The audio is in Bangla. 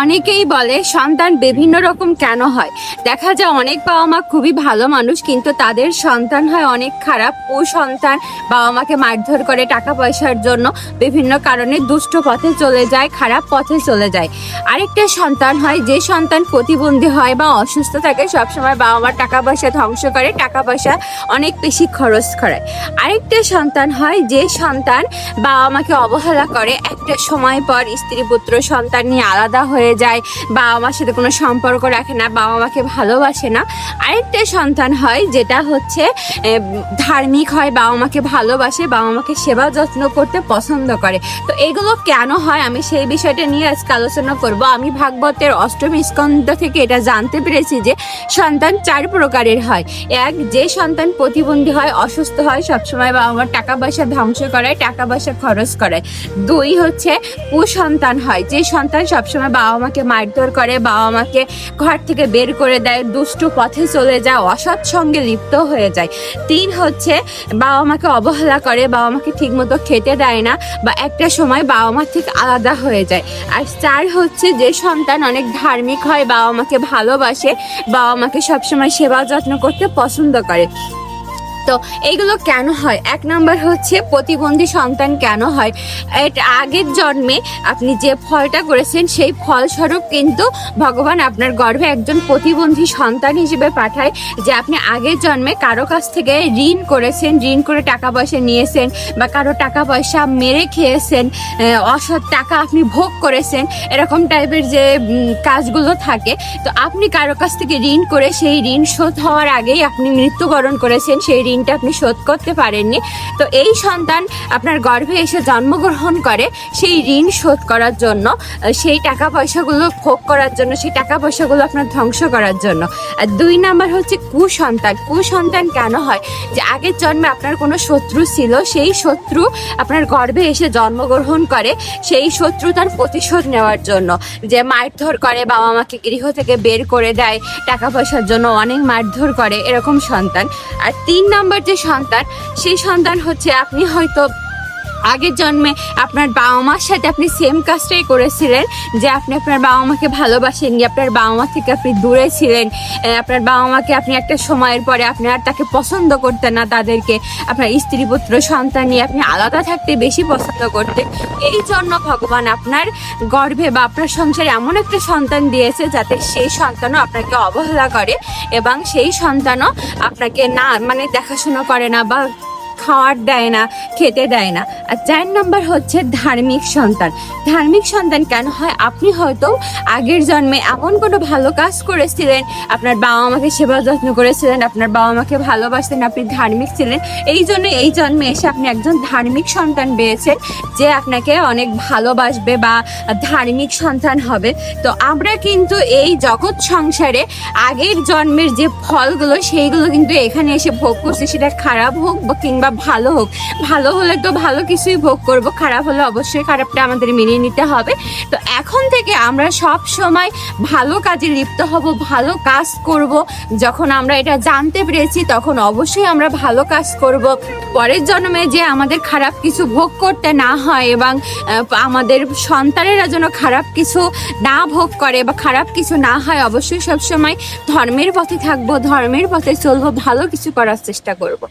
অনেকেই বলে, সন্তান বিভিন্ন রকম কেন হয়? দেখা যায় অনেক বাবা মা খুবই ভালো মানুষ, কিন্তু তাদের সন্তান হয় অনেক খারাপ। ও সন্তান বাবা মাকে মারধর করে টাকা পয়সার জন্য বিভিন্ন কারণে দুষ্ট পথে চলে যায়, খারাপ পথে চলে যায়। আরেকটা সন্তান হয়, যে সন্তান প্রতিবন্ধী হয় বা অসুস্থ থাকে, সবসময় বাবা মার টাকা পয়সা ধ্বংস করে, টাকা পয়সা অনেক বেশি খরচ করায় আরেকটা সন্তান হয়, যে সন্তান বাবা মাকে অবহেলা করে, একটা সময় পর স্ত্রী পুত্র সন্তান নিয়ে আলাদা হয়ে যায় বাবা মার সাথে কোনো সম্পর্ক রাখে না বাবা মাকে ভালোবাসে না। আরেকটা সন্তান হয় যেটা হচ্ছে ধার্মিক হয় বাবা মাকে ভালোবাসে বাবা মাকে সেবা যত্ন করতে পছন্দ করে। তো এগুলো কেন হয়? আমি সেই বিষয়টা নিয়ে আজকে আলোচনা করব। আমি ভাগবতের অষ্টম স্কন্ধ থেকে এটা জানতে পেরেছি যে, সন্তান চার প্রকারের হয়। এক, যে সন্তান প্রতিবন্ধী হয়, অসুস্থ হয়, সবসময় বাবা মার টাকা পয়সা ধ্বংস করায় টাকা পয়সা খরচ করায়। দুই হচ্ছে, কুসন্তান হয়। যে সন্তান সবসময় বাবা মাকে মারধর করে বাবা মাকে ঘর থেকে বের করে দেয়, দুষ্টু পথে চলে যায়, অসৎ সঙ্গে লিপ্ত হয়ে যায়। তিন হচ্ছে বাবা মাকে অবহেলা করে বাবা মাকে ঠিকমতো খেতে দেয় না বা একটা সময় বাবা মা থেকে আলাদা হয়ে যায়। আর চার হচ্ছে, যে সন্তান অনেক ধার্মিক হয় বাবা মাকে ভালোবাসে বাবা মাকে সবসময় সেবা যত্ন করতে পছন্দ করে। তো এইগুলো কেন হয়? এক নম্বর হচ্ছে প্রতিবন্ধী সন্তান কেন হয়? এটা আগের জন্মে আপনি যে ফলটা করেছেন, সেই ফলস্বরূপ কিন্তু ভগবান আপনার গর্ভে একজন প্রতিবন্ধী সন্তান হিসেবে পাঠায় যে আপনি আগের জন্মে কারও কাছ থেকে ঋণ করেছেন, ঋণ করে টাকা পয়সা নিয়েছেন বা কারও টাকা পয়সা মেরে খেয়েছেন অসৎ টাকা আপনি ভোগ করেছেন, এরকম টাইপের যে কাজগুলো থাকে, তো আপনি কারও কাছ থেকে ঋণ করে সেই ঋণ শোধ হওয়ার আগেই আপনি মৃত্যুবরণ করেছেন, সেই ঋণটা আপনি শোধ করতে পারেননি। তো এই সন্তান আপনার গর্ভে এসে জন্মগ্রহণ করে, সেই ঋণ শোধ করার জন্য, সেই টাকা পয়সাগুলো ভোগ করার জন্য, সেই টাকা পয়সাগুলো আপনার ধ্বংস করার জন্য। আর দুই নাম্বার হচ্ছে কুসন্তান। কুসন্তান কেন হয়? যে আগের জন্মে আপনার কোনো শত্রু ছিল, সেই শত্রু আপনার গর্ভে এসে জন্মগ্রহণ করে, সেই শত্রু তার প্রতিশোধ নেওয়ার জন্য। যে মারধর করে, বাবা মাকে গৃহ থেকে বের করে দেয় টাকা পয়সার জন্য অনেক মারধর করে, এরকম সন্তান। আর তিন নম্বর যে সন্তান সেই সন্তান হচ্ছে আপনি হয়তো আগের জন্মে আপনার বাবা মার সাথে আপনি সেম কাজটাই করেছিলেন, যে আপনি আপনার বাবা মাকে ভালোবাসেননি, আপনার বাবা মা থেকে আপনি দূরে ছিলেন আপনার বাবা মাকে আপনি একটা সময়ের পরে আপনি আর তাকে পছন্দ করতেন না তাদেরকে, আপনার স্ত্রী, পুত্র, সন্তান নিয়ে আপনি আলাদা থাকতে বেশি পছন্দ করতেন। এই জন্য ভগবান আপনার গর্ভে বা আপনার সংসারে এমন একটা সন্তান দিয়েছে যাতে সেই সন্তানও আপনাকে অবহেলা করে এবং সেই সন্তানও আপনাকে না মানে দেখাশোনা করে না বা খাওয়ার দেয় না, খেতে দেয় না। আর চার নম্বর হচ্ছে ধার্মিক সন্তান। ধার্মিক সন্তান কেন হয়? আপনি হয়তো আগের জন্মে এমন কোনো ভালো কাজ করেছিলেন, আপনার বাবা মাকে সেবা যত্ন করেছিলেন, আপনার বাবা মাকে ভালোবাসতেন, আপনি ধার্মিক ছিলেন। এই জন্য এই জন্মে এসে আপনি একজন ধার্মিক সন্তান পেয়েছেন, যে আপনাকে অনেক ভালোবাসবে বা ধার্মিক সন্তান হবে। তো আমরা কিন্তু এই জগৎ সংসারে আগের জন্মের যে ফলগুলো, সেইগুলো কিন্তু এখানে এসে ভোগ করছি। সেটা খারাপ হোক বা কিংবা ভালো হোক। ভালো হলে তো ভালো কিছুই ভোগ করব, খারাপ হলে অবশ্যই খারাপটা আমাদের মেনে নিতে হবে। তো এখন থেকে আমরা সব সময় ভালো কাজে লিপ্ত হব, ভালো কাজ করব। যখন আমরা এটা জানতে পেরেছি, তখন অবশ্যই আমরা ভালো কাজ করব। পরের জন্মে যে আমাদের খারাপ কিছু ভোগ করতে না হয় এবং আমাদের সন্তানেরা যেন খারাপ কিছু না ভোগ করে বা খারাপ কিছু না হয়, অবশ্যই সবসময় ধর্মের পথে থাকব, ধর্মের পথে চলবো, ভালো কিছু করার চেষ্টা করব।